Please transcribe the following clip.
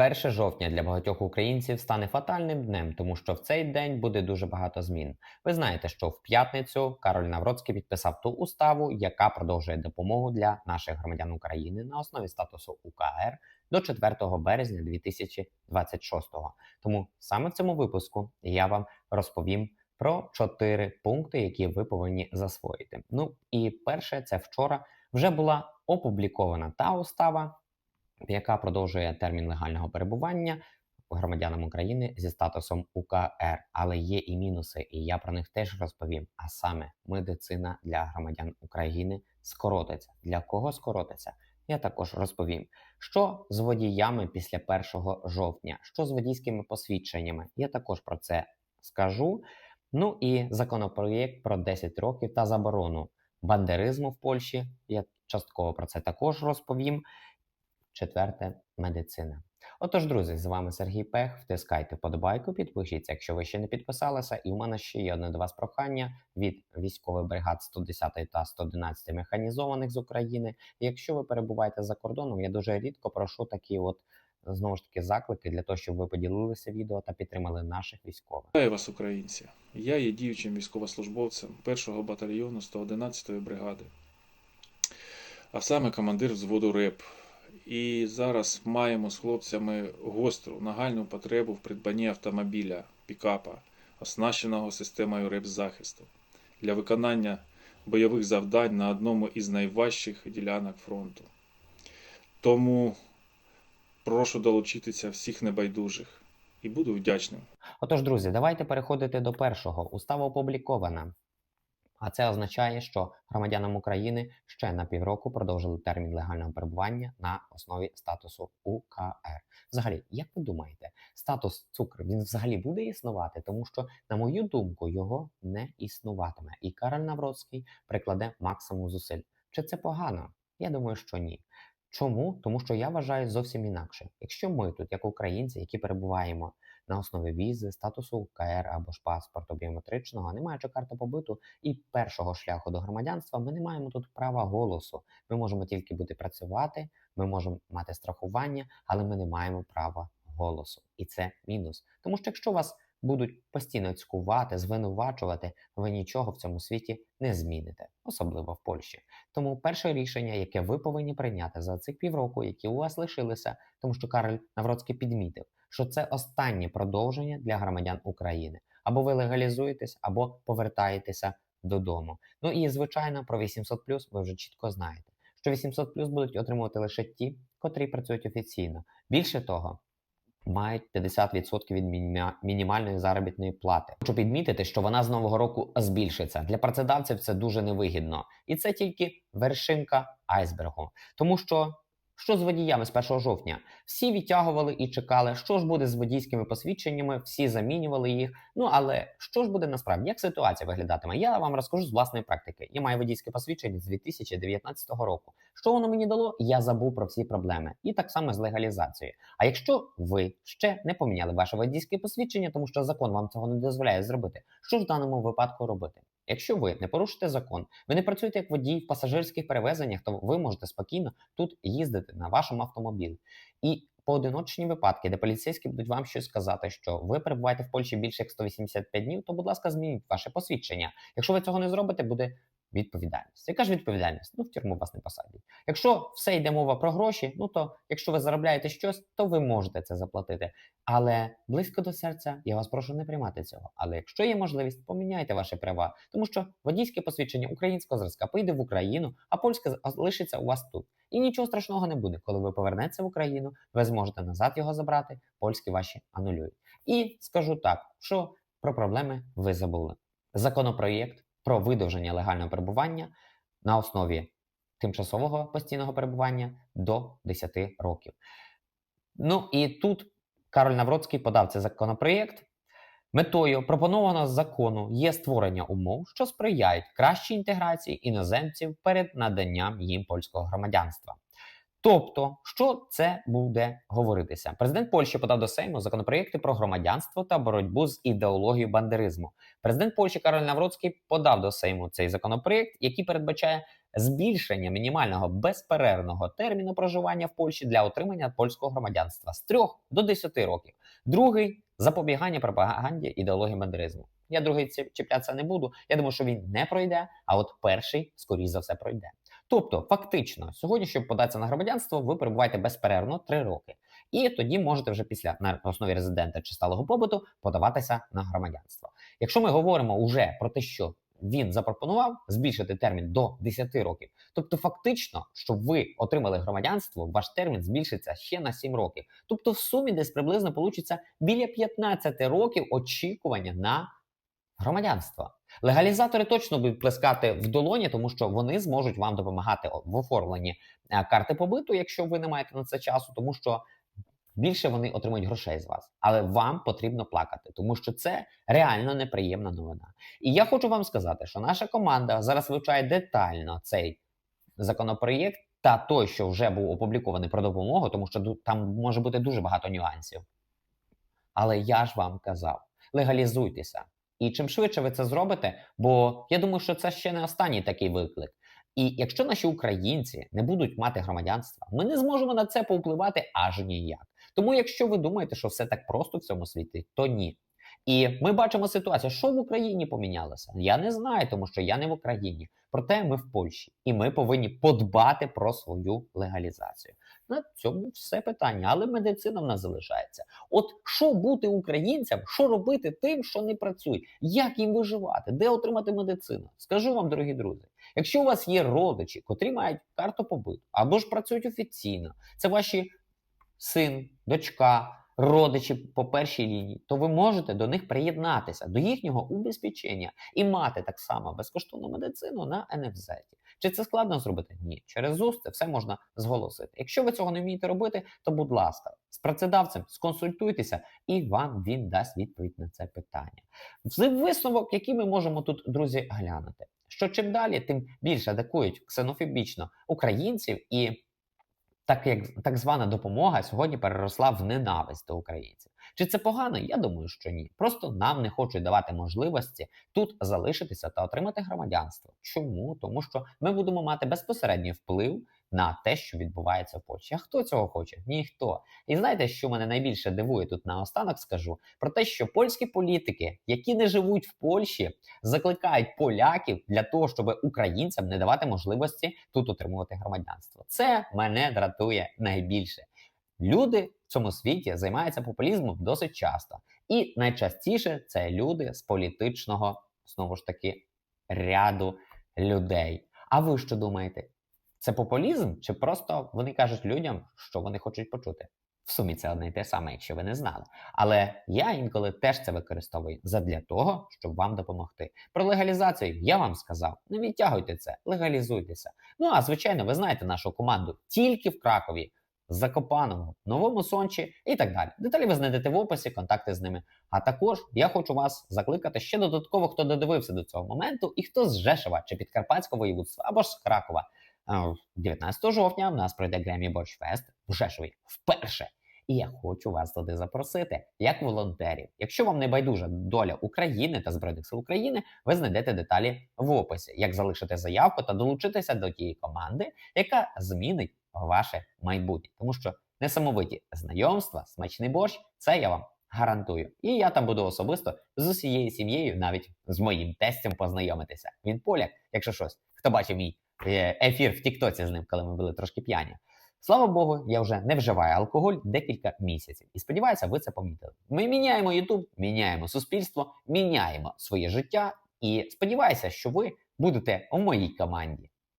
1 жовтня для багатьох українців стане фатальним днем, тому що в цей день буде дуже багато змін. Ви знаєте, що в п'ятницю Кароль Навроцький підписав ту уставу, яка продовжує допомогу для наших громадян України на основі статусу УКР до 4 березня 2026-го. Тому саме в цьому випуску я вам розповім про чотири пункти, які ви повинні засвоїти. Ну і перше, це вчора вже була опублікована та устава яка продовжує термін легального перебування громадянам України зі статусом УКР, але є і мінуси, і я про них теж розповім. А саме медицина для громадян України скоротиться. Для кого скоротиться? Я також розповім, що з водіями після 1 жовтня, що з водійськими посвідченнями. Я також про це скажу. Ну і законопроєкт про 10 років та заборону бандеризму в Польщі. Я частково про це також розповім. Четверте медицина. Отож, друзі, з вами Сергій Пех. Втискайте подобайку, підпишіться, якщо ви ще не підписалися. І у мене ще є одне до вас прохання від військових бригад 110 та 111 механізованих з України. Якщо ви перебуваєте за кордоном, я дуже рідко прошу такі от знову ж таки заклики для того, щоб ви поділилися відео та підтримали наших військових. Вітаю вас, українці! Я є діючим військовослужбовцем 1-го батальйону 111-ї бригади, а саме командир взводу РЕП. І зараз маємо з хлопцями гостру нагальну потребу в придбанні автомобіля пікапа, оснащеного системою РЕП-захисту для виконання бойових завдань на одному із найважчих ділянок фронту. Тому прошу долучитися всіх небайдужих і буду вдячним. Отож, друзі, давайте переходити до першого. Устава опублікована. А це означає, що громадянам України ще на півроку продовжили термін легального перебування на основі статусу УКР. Взагалі, як ви думаєте, статус цукру він взагалі буде існувати? Тому що, на мою думку, його не існуватиме. І Кароль Навроцький прикладе максимум зусиль. Чи це погано? Я думаю, що ні. Чому? Тому що я вважаю зовсім інакше. Якщо ми тут, як українці, які перебуваємо на основі візи, статусу КР або ж паспорту біометричного, не маючи карти побиту і першого шляху до громадянства, ми не маємо тут права голосу. Ми можемо тільки бути працювати, ми можемо мати страхування, але ми не маємо права голосу. І це мінус. Тому що якщо вас будуть постійно цькувати, звинувачувати, ви нічого в цьому світі не зміните, особливо в Польщі. Тому перше рішення, яке ви повинні прийняти за цих півроку, які у вас лишилися, тому що Кароль Навроцький підмітив, що це останнє продовження для громадян України. Або ви легалізуєтесь, або повертаєтеся додому. Ну і звичайно, про 800 ви вже чітко знаєте, що 800 будуть отримувати лише ті, котрі працюють офіційно. Більше того. Мають 50% від мініма- мінімальної заробітної плати. Хочу підмітити, що вона з нового року збільшиться. Для працедавців це дуже невигідно, і це тільки вершинка айсбергу. Тому що що з водіями з 1 жовтня? Всі відтягували і чекали, що ж буде з водійськими посвідченнями, всі замінювали їх. Ну але що ж буде насправді? Як ситуація виглядатиме? Я вам розкажу з власної практики. Я маю водійське посвідчення з 2019 року. Що воно мені дало? Я забув про всі проблеми. І так само з легалізацією. А якщо ви ще не поміняли ваше водійське посвідчення, тому що закон вам цього не дозволяє зробити, що ж в даному випадку робити? Якщо ви не порушите закон, ви не працюєте як водій в пасажирських перевезеннях, то ви можете спокійно тут їздити на вашому автомобілі. І поодиночні випадки, де поліцейські будуть вам щось сказати, що ви перебуваєте в Польщі більше як 185 днів, то, будь ласка, змініть ваше посвідчення. Якщо ви цього не зробите, буде відповідальність. Яка ж відповідальність? Ну, в тюрму вас не посадять. Якщо все йде мова про гроші, ну то якщо ви заробляєте щось, то ви можете це заплатити. Але близько до серця я вас прошу не приймати цього. Але якщо є можливість, поміняйте ваші права, тому що водійське посвідчення українського зразка поїде в Україну, а польське з- лишиться у вас тут. І нічого страшного не буде. Коли ви повернетеся в Україну, ви зможете назад його забрати, польські ваші анулюють. І скажу так, що про проблеми ви забули. Законопроєкт про видовження легального перебування на основі тимчасового постійного перебування до 10 років. Ну і тут Кароль Навроцький подав цей законопроєкт. Метою пропонованого закону є створення умов, що сприяють кращій інтеграції іноземців перед наданням їм польського громадянства. Тобто, що це буде говоритися? Президент Польщі подав до Сейму законопроєкти про громадянство та боротьбу з ідеологією бандеризму. Президент Польщі Кароль Навроцький подав до Сейму цей законопроєкт, який передбачає збільшення мінімального безперервного терміну проживання в Польщі для отримання польського громадянства з 3 до 10 років. Другий запобігання пропаганді ідеології бандеризму. Я другий чіплятися не буду. Я думаю, що він не пройде, а от перший, скоріш за все, пройде. Тобто, фактично, сьогодні, щоб податися на громадянство, ви перебуваєте безперервно 3 роки. І тоді можете вже після на основі резидента чи сталого побуту подаватися на громадянство. Якщо ми говоримо уже про те, що він запропонував збільшити термін до 10 років, тобто фактично, щоб ви отримали громадянство, ваш термін збільшиться ще на 7 років. Тобто, в сумі десь приблизно получиться біля 15 років очікування на громадянство. Легалізатори точно будуть плескати в долоні, тому що вони зможуть вам допомагати в оформленні е, карти побиту, якщо ви не маєте на це часу, тому що більше вони отримують грошей з вас. Але вам потрібно плакати, тому що це реально неприємна новина. І я хочу вам сказати, що наша команда зараз вивчає детально цей законопроєкт та той, що вже був опублікований про допомогу, тому що там може бути дуже багато нюансів. Але я ж вам казав: легалізуйтеся. І чим швидше ви це зробите, бо я думаю, що це ще не останній такий виклик. І якщо наші українці не будуть мати громадянства, ми не зможемо на це повпливати аж ніяк. Тому, якщо ви думаєте, що все так просто в цьому світі, то ні. І ми бачимо ситуацію, що в Україні помінялося. Я не знаю, тому що я не в Україні. Проте ми в Польщі, і ми повинні подбати про свою легалізацію. На цьому все питання, але медицина в нас залишається. От що бути українцям, що робити тим, що не працює, як їм виживати, де отримати медицину? Скажу вам, дорогі друзі, якщо у вас є родичі, котрі мають карту побиту або ж працюють офіційно, це ваші син, дочка, родичі по першій лінії, то ви можете до них приєднатися до їхнього убезпечення і мати так само безкоштовну медицину на НФЗ. Чи це складно зробити? Ні. Через ЗУС це все можна зголосити. Якщо ви цього не вмієте робити, то будь ласка, з працедавцем сконсультуйтеся, і вам він дасть відповідь на це питання. З висновок, який ми можемо тут, друзі, глянути, що чим далі, тим більше атакують ксенофобічно українців і. Так як так звана допомога сьогодні переросла в ненависть до українців. Чи це погано? Я думаю, що ні. Просто нам не хочуть давати можливості тут залишитися та отримати громадянство. Чому? Тому що ми будемо мати безпосередній вплив на те, що відбувається в Польщі. А хто цього хоче? Ніхто. І знаєте, що мене найбільше дивує тут наостанок, скажу про те, що польські політики, які не живуть в Польщі, закликають поляків для того, щоб українцям не давати можливості тут отримувати громадянство. Це мене дратує найбільше. Люди в цьому світі займаються популізмом досить часто, і найчастіше це люди з політичного знову ж таки ряду людей. А ви що думаєте? Це популізм, чи просто вони кажуть людям, що вони хочуть почути? В сумі це одне й те саме, якщо ви не знали. Але я інколи теж це використовую задля того, щоб вам допомогти. Про легалізацію я вам сказав: не відтягуйте це, легалізуйтеся. Ну а звичайно, ви знаєте нашу команду тільки в Кракові, Закопаному, Новому Сончі і так далі. Деталі ви знайдете в описі, контакти з ними. А також я хочу вас закликати ще додатково, хто додивився до цього моменту, і хто з Жешева чи Підкарпатського воєводства або ж з Кракова. Е, 19 жовтня в нас пройде Гремі Борщ Фест в Жешові вперше. І я хочу вас туди запросити як волонтерів. Якщо вам не байдужа доля України та Збройних сил України, ви знайдете деталі в описі, як залишити заявку та долучитися до тієї команди, яка змінить ваше майбутнє. Тому що несамовиті знайомства, смачний борщ це я вам гарантую. І я там буду особисто з усією сім'єю, навіть з моїм тестем познайомитися. Він поляк, якщо щось, хто бачив мій ефір в Тіктоці з ним, коли ми були трошки п'яні. Слава Богу, я вже не вживаю алкоголь декілька місяців. І сподіваюся, ви це помітили. Ми міняємо Ютуб, міняємо суспільство, міняємо своє життя. І сподіваюся, що ви будете у моїй команді.